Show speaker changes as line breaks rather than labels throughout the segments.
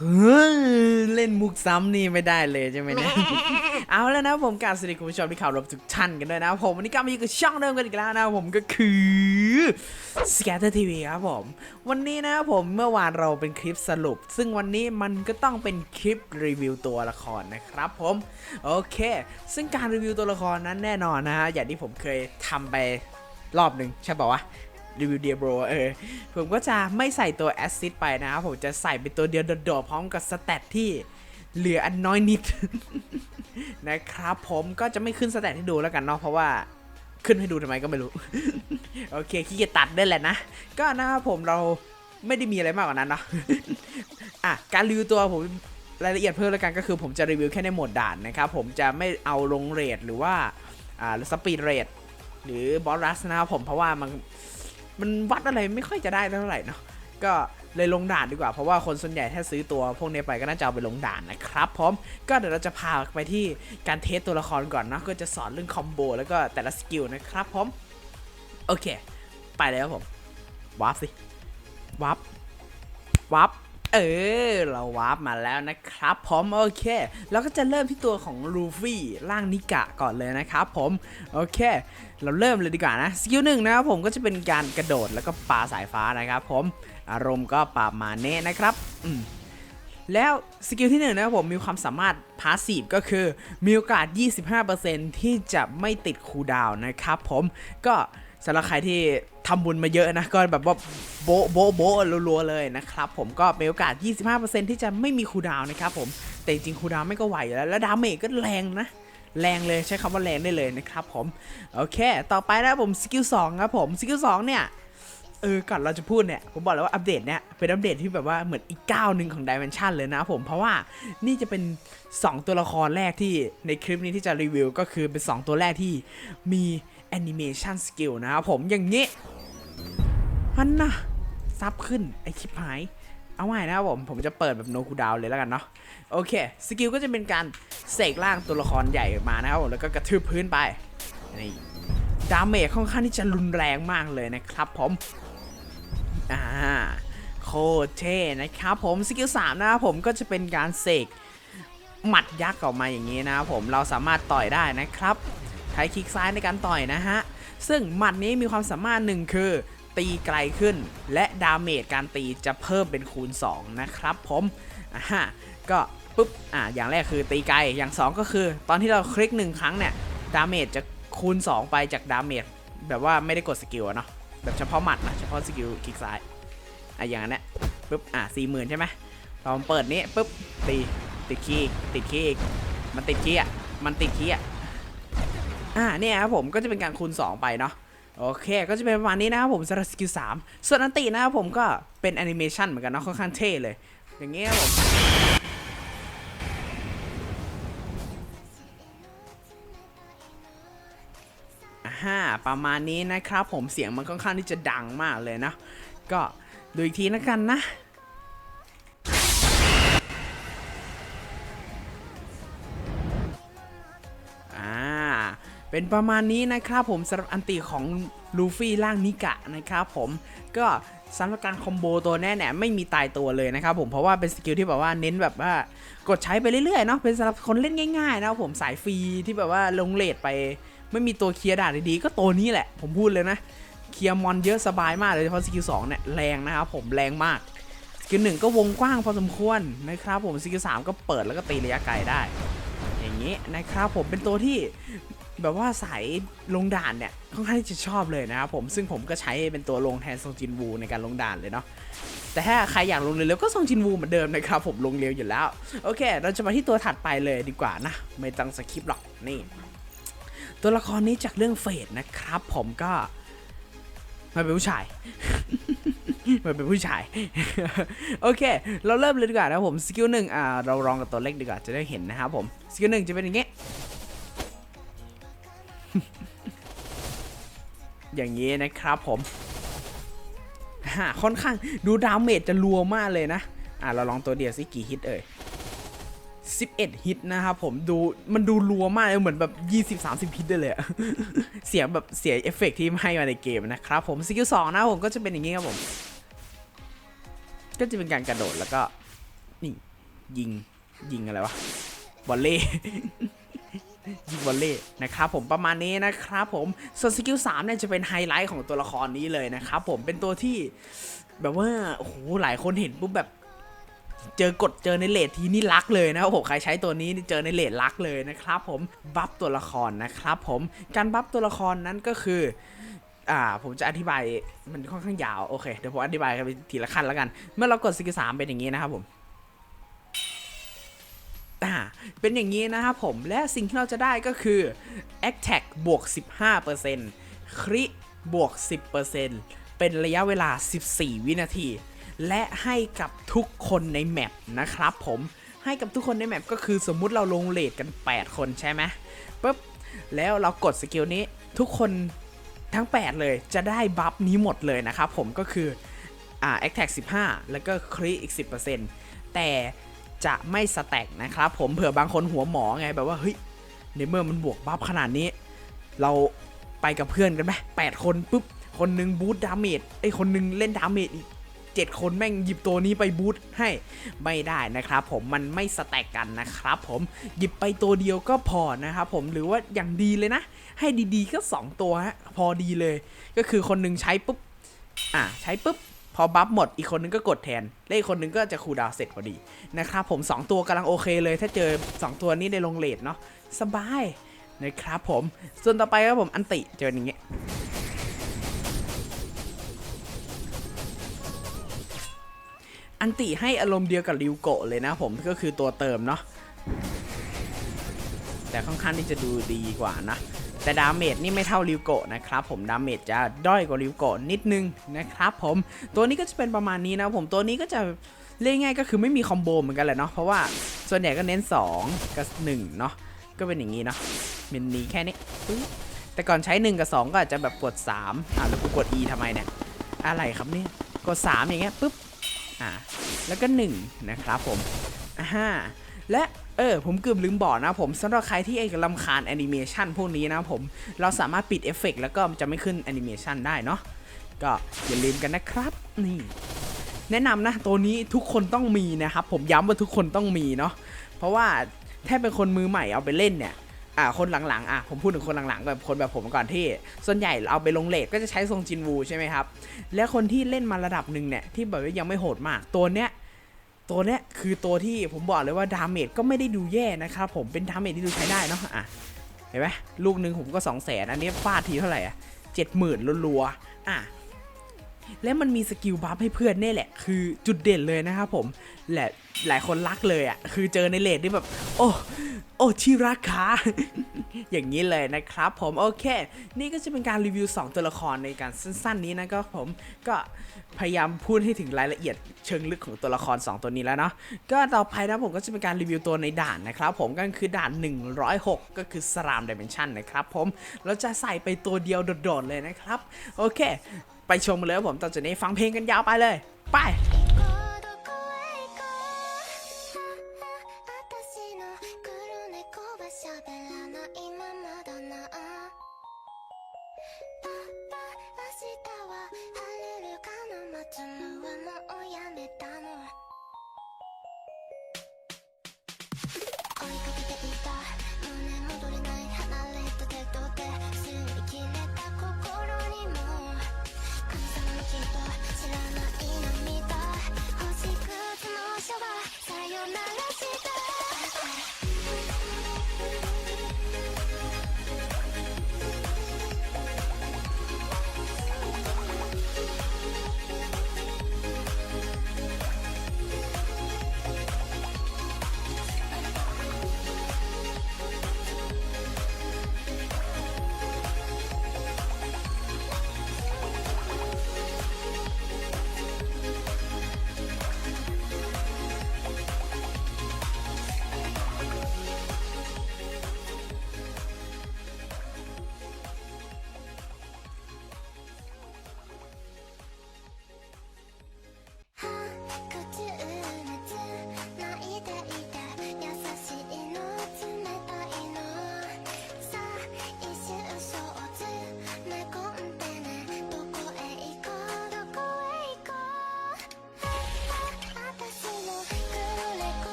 เฮ้ยเล่นมุกซ้ำนี่ไม่ได้เลยใช่ไหมเนี่ย เอาแล้วนะผมกรารสวัสดีคุณผู้ชมที่ข่าวรบทุกท่านกันด้วยนะผมวันนี้กลับมาอยู่กับช่องเดิมกันอีกแล้วนะผมก็คือ Scatter TV ครับผม วันนี้นะผมเมื่อวานเราเป็นคลิปสรุป ซึ่งวันนี้มันก็ต้องเป็นคลิปรีวิวตัวละครนะครับผม โอเค ซึ่งการรีวิวตัวละครนั้นแน่นอนนะฮะอย่างที่ผมเคยทำไปรอบหนึ่งใช่ป่าวะ รีวิวเดียโบรเออผมก็จะไม่ใส่ตัวแอสซิดไปนะครับผมจะใส่เป็นตัวเดียวโดดๆพร้อมกับสเตตที่เหลืออันน้อยนิด นะครับผมก็จะไม่ขึ้นสเตตให้ดูแล้วกันเนาะเพราะว่าขึ้นให้ดูทำไมก็ไม่รู้ โอเคขี้เกียจตัดได้แหละนะ ก็นะครับผมเราไม่ได้มีอะไรมากกว่านั้นเนาะอะการรีวิวตัวผมรายละเอียดเพิ่มแล้วกันก็คือผมจะรีวิวแค่ในโหมดด่านนะครับ ผมจะไม่เอาลงเรทหรือว่าอ่าสปีดเรทหรือบอสรัสนะครับผมเพราะว่ามัน มันวัดอะไรไม่ค่อยจะได้เท่าไหร่เนาะก็เลยลงด่านดีกว่า เพราะว่าคนส่วนใหญ่ถ้าซื้อตัวพวกนี้ไปก็น่าจะเอาไปลงด่านนะครับพร้อมก็เดี๋ยวเราจะพาไปที่การเทสตัวละครก่อนเนาะก็จะสอนเรื่องคอมโบแล้วก็แต่ละสกิลนะครับพร้อมโอเค ไปเลยครับผมวาร์ปสิวาร์ปวาร์ป เออ เราวาร์ปมาแล้วนะครับผมโอเคแล้วก็จะเริ่มที่ตัวของลูฟี่ร่างนิกะก่อนเลยนะครับผมโอเค เราเริ่มเลยดีกว่านะสกิลหนึ่งนะครับผมก็จะเป็นการกระโดดแล้วก็ปาสายฟ้านะครับผมอารมณ์ก็ปาบมาเน่นะครับอืมแล้วสกิลที่หนึ่งนะครับผมมีความสามารถพาสซีฟก็คือมีโอกาส 25%ที่จะไม่ติดคูลดาวน์นะครับผมก็ สำหรับใครที่ทำบุญมาเยอะนะ ก็แบบว่าโบะโบโบะรัวๆเลยนะครับ ผมก็มีโอกาส 25%ที่จะไม่มีคูดาวนะครับผม แต่จริงคูดาวไม่ก็ไหวอยู่แล้ว แล้วดาเมจก็แรงนะ แรงเลยใช้คำว่าแรงได้เลยนะครับผม โอเค ต่อไปนะผมสกิล2ครับผม สกิล2เนี่ย เออก่อนเราจะพูดเนี่ยผมบอกแล้วว่าอัปเดตเนี่ยเป็นอัปเดตที่แบบว่าเหมือนอีกก้าวหนึ่งของ Dimension เลยนะผมเพราะว่านี่จะเป็น 2 ตัวละครแรกที่ในคลิปนี้ที่จะรีวิวก็คือเป็น 2 ตัวแรกที่มีแอนิเมชันสกิลนะครับผมอย่างนี้ฮันนะซับขึ้นไอคลิปหาย เอาใหม่นะครับผม ผมจะเปิดแบบโนคูดาวเลยแล้วกันเนาะโอเคสกิลก็จะเป็นการเสกร่างตัวละครใหญ่มานะครับผมแล้วก็กระทืบพื้นไปนี่ดาเมจค่อนข้างที่จะรุนแรงมากเลยนะครับผม อ่าโคตรเท่นะครับผมสกิล3นะครับผมก็จะเป็นการเสกหมัดยักษ์ออกมาอย่างนี้นะครับผมเราสามารถต่อยได้นะครับใช้คลิกซ้ายในการต่อยนะฮะซึ่งหมัดนี้มีความสามารถหนึ่งคือ ตีไกลขึ้น และดาเมจการตีจะเพิ่มเป็นคูณ 2 นะครับผมอ่าฮะก็ปุ๊บอ่าอย่างแรกคือตีไกลอย่าง 2 ก็คือ ตอนที่เราคลิก 1 ครั้งเนี่ยดาเมจจะคูณ 2 ไปจากดาเมจแบบว่าไม่ได้กดสกิลเนาะ แบบเฉพาะหมัดนะเฉพาะสกิลคลิกซ้ายอะอย่างนั้นแหละปุ๊บอะสี่หมื่นใช่ไหมตอนเปิดนี้ปุ๊บตีติดคีย์ติดคีย์มันติดคีย์อะมันติดคีย์อะอ่าเนี่ยครับผมก็จะเป็นการคูณ 2 ไปเนาะโอเค ก็จะเป็นประมาณนี้นะครับผมสำหรับสกิล3ส่วนอันตินะครับผมก็เป็นแอนิเมชันเหมือนกันเนาะค่อนข้างเท่เลย อย่างเงี้ยครับผม อ่าประมาณนี้นะครับ ผมเสียงมันค่อนข้างที่จะดังมากเลยนะ ก็ดูอีกทีนะกันนะอ่าเป็นประมาณนี้นะครับผมสำหรับอันติของลูฟี่ร่างนิกะนะครับผมก็สำหรับการคอมโบตัวแน่เนี่ยไม่มีตายตัวเลยนะครับผมเพราะว่าเป็นสกิลที่แบบว่าเน้นแบบว่ากดใช้ไปเรื่อยๆเนาะเป็นสำหรับคนเล่นง่ายๆนะครับผมสายฟรีที่แบบว่าลงเลทไป ไม่มีตัวเคลียร์ด่านดีๆก็ตัวนี้แหละ ผมพูดเลยนะ เคลียร์มอนเยอะสบายมากเลยเฉพาะสกิล2เนี่ยแรงนะครับผมแรงมากสกิลหนึ่งก็วงกว้างพอสมควรนะครับผมสกิลสามก็เปิดแล้วก็ตีระยะไกลได้ อย่างนี้นะครับผมเป็นตัวที่แบบว่าสายลงด่านเนี่ยค่อนข้างที่จะชอบเลยนะครับผมซึ่งผมก็ใช้เป็นตัวลงแทนซงจินวูในการลงด่านเลยเนาะแต่ถ้าใครอยากลงเร็วๆก็ซงจินวูเหมือนเดิมนะครับผมลงเร็วอยู่แล้ว โอเค เราจะมาที่ตัวถัดไปเลยดีกว่านะ ไม่ต้องสคริปต์หรอกนี่ ตัวละครนี้จากเรื่องเฟดนะครับ ผมก็มันเป็นผู้ชาย มันเป็นผู้ชาย โอเค เราเริ่มเลยดีกว่านะผม สกิลหนึ่งอ่า เราลองกับตัวเล็กดีกว่า จะได้เห็นนะครับผม สกิลหนึ่งจะเป็นอย่างงี้ อย่างนี้นะครับผมฮ่าค่อนข้างดูดาเมจจะรัวมากเลยนะ อ่าเราลองตัวเดียวสิกี่ฮิตเอ่ย 11 ฮิตนะครับผมดูมันดูรัวมากเลยเหมือนแบบ 20-30 ฮิตได้เลย เสียงแบบเสียเอฟเฟกต์ที่ให้มาในเกมนะครับผมสกิลสองนะผมก็จะเป็นอย่างนี้ครับผม ก็จะเป็นการกระโดดแล้วก็ นี่ ยิงยิงอะไรวะบอลเล่ยิงบอลเล่นะครับผมประมาณนี้นะครับผมส่วนสกิล3เนี่ยจะเป็นไฮไลท์ของตัวละครนี้เลยนะครับผมเป็นตัวที่แบบว่าโอ้โหหลายคนเห็นปุ๊บแบบ เจอกดเจอในเลททีนี่รักเลยนะครับผมใครใช้ตัวนี้เจอในเลทรักเลยนะครับผมบัฟตัวละครนะครับผมการบัฟตัวละครนั้นก็คืออ่าผมจะอธิบายมันค่อนข้างยาวโอเคเดี๋ยวผมอธิบายกันไปทีละขั้นแล้วกัน เมื่อเรากดสกิลสามเป็นอย่างนี้นะครับผมอ่าเป็นอย่างนี้นะครับผมและสิ่งที่เราจะได้ก็คือ Attack บวก 15%คริบวก 10%เป็นระยะเวลา 14 วินาที และให้กับทุกคนในแมปนะครับผมให้กับทุกคนในแมปก็คือสมมุติเราลงเลทกัน 8 คนใช่ไหมปุ๊บแล้วเรากดสกิลนี้ทุกคนทั้ง 8 เลยจะได้บัฟนี้หมดเลยนะครับผมก็คืออ่า Attack 15 แล้วก็คริอีก 10%แต่จะไม่สแต็กนะครับผมเผื่อบางคนหัวหมอไงแบบว่าเฮ้ยในเมื่อมันบวกบัฟขนาดนี้ เราไปกับเพื่อนกันไหมแปดคนปุ๊บ คนหนึ่งบูทดาเมจไอ้คนหนึ่งเล่นดาเมจอีก เจ็ดคนแม่งหยิบตัวนี้ไปบูทให้ไม่ได้นะครับผมมันไม่สแต็กกันนะครับผมหยิบไปตัวเดียวก็พอนะครับผมหรือว่าอย่างดีเลยนะ ให้ดีๆก็ 2 ตัวฮะพอดีเลย ก็คือคนหนึ่งใช้ปุ๊บอะใช้ปุ๊บพอบัฟหมดอีกคนนึงก็กดแทน และอีกคนนึงก็จะคูดาวเสร็จพอดีนะครับผม 2 ตัวกำลังโอเคเลย ถ้าเจอ 2 ตัวนี้ในลงเลทเนาะสบายนะครับผม ส่วนต่อไปครับผมอันติเจออย่างเงี้ย อันติให้อารมณ์เดียวกับริวโกะเลยนะผมก็คือตัวเติมเนาะแต่ค่อนข้างที่จะดูดีกว่านะ แต่ดาเมจนี่ไม่เท่าริวโกะนะครับผมดาเมจจะด้อยกว่าริวโกะนิดนึงนะครับผมตัวนี้ก็จะเป็นประมาณนี้นะผมตัวนี้ก็จะเรียกง่ายก็คือไม่มีคอมโบเหมือนกันแหละเนาะเพราะว่าส่วนใหญ่ก็เน้น 2 กับ 1 เนาะก็เป็นอย่างนี้เนาะมันมีแค่นี้แต่ก่อนใช้ 1 กับ 2 ก็อาจจะแบบกด3อะแล้วกูกด E ทำไมเนี่ยอะไรครับเนี่ยกด 3 อย่างเงี้ยปุ๊บ อะแล้วก็ 1 นะครับผมอ่าฮะและเออผมเกือบลืมบอกนะผมสำหรับใครที่ไอ้ลำคาญแอนิเมชันพวกนี้นะผมเราสามารถปิดเอฟเฟกต์แล้วก็จะไม่ขึ้นแอนิเมชันได้เนาะก็อย่าลืมกันนะครับนี่แนะนำนะตัวนี้ทุกคนต้องมีนะครับผมย้ำว่าทุกคนต้องมีเนาะเพราะว่าถ้าเป็นคนมือใหม่เอาไปเล่นเนี่ย อ่าคนหลังๆอะผมพูดถึงคนหลังๆแบบคนแบบผมก่อนที่ ส่วนใหญ่เอาไปลงเลทก็จะใช้ทรงจินวูใช่ไหมครับ และคนที่เล่นมาระดับหนึ่งเนี่ยที่แบบว่ายังไม่โหดมากตัวเนี้ยตัวเนี้ยคือตัวที่ผมบอกเลยว่าดาเมจก็ไม่ได้ดูแย่นะครับผมเป็นดาเมจที่ดูใช้ได้เนาะอะเห็นไหมลูกหนึ่งผมก็2 0 0แสนอันนี้ฟาดทีเท่าไหร่อะเจ็ดหมื่นรัวๆอะ และมันมีสกิลบัฟให้เพื่อนนี่แหละ คือจุดเด่นเลยนะครับผมแหละหลายคนรักเลยอะ คือเจอในเลดที่แบบ โอ้โอ้ที่รักขาอย่างนี้เลยนะครับผมโอเค นี่ก็จะเป็นการรีวิว 2 ตัวละครในการสั้นๆ นี้นะก็ผมก็พยายามพูดให้ถึงรายละเอียดเชิงลึกของตัวละคร 2 ตัวนี้แล้วเนาะก็ต่อไปนะผมก็จะเป็นการรีวิวตัวในด่านนะครับผมก็คือด่าน 106 ก็คือสรามดิเมนชันนะครับผมเราจะใส่ไปตัวเดียวโดดๆเลยนะครับ โอเค ไปชมกันเลยผมตอนจากนี้ฟังเพลงกันยาวไปเลย ไป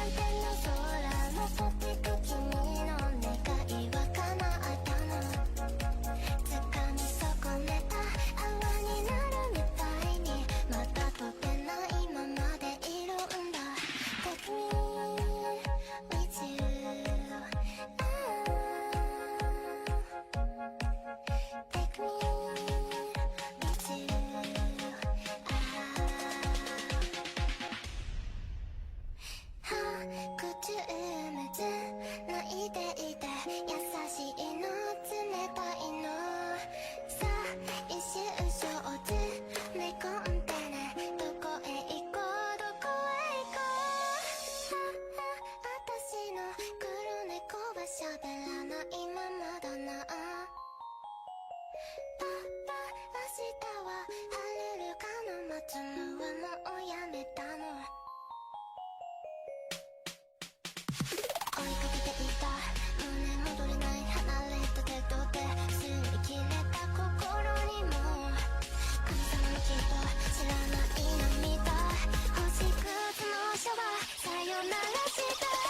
なんての空の飛流した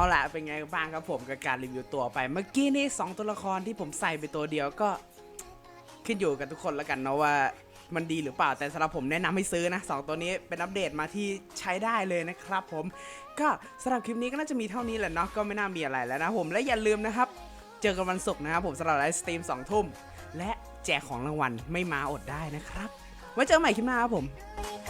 เอาล่ะเป็นไงบ้างครับผมกับการรีวิวตัวไป เมื่อกี้นี่สองตัวละครที่ผมใส่ไปตัวเดียวก็ ขึ้นอยู่กับทุกคนแล้วกันเนาะว่ามันดีหรือเปล่าแต่สำหรับผมแนะนำให้ซื้อนะสองตัวนี้เป็นอัปเดตมาที่ใช้ได้เลยนะครับผมก็สำหรับคลิปนี้ก็น่าจะมีเท่านี้แหละเนาะก็ไม่น่ามีอะไรแล้วนะผมและอย่าลืมนะครับ เจอกันวันศุกร์นะครับผมสำหรับไลฟ์สตรีมสองทุ่มและแจกของรางวัลไม่มาอดได้นะครับไว้เจอกันใหม่คลิปหน้าครับผม「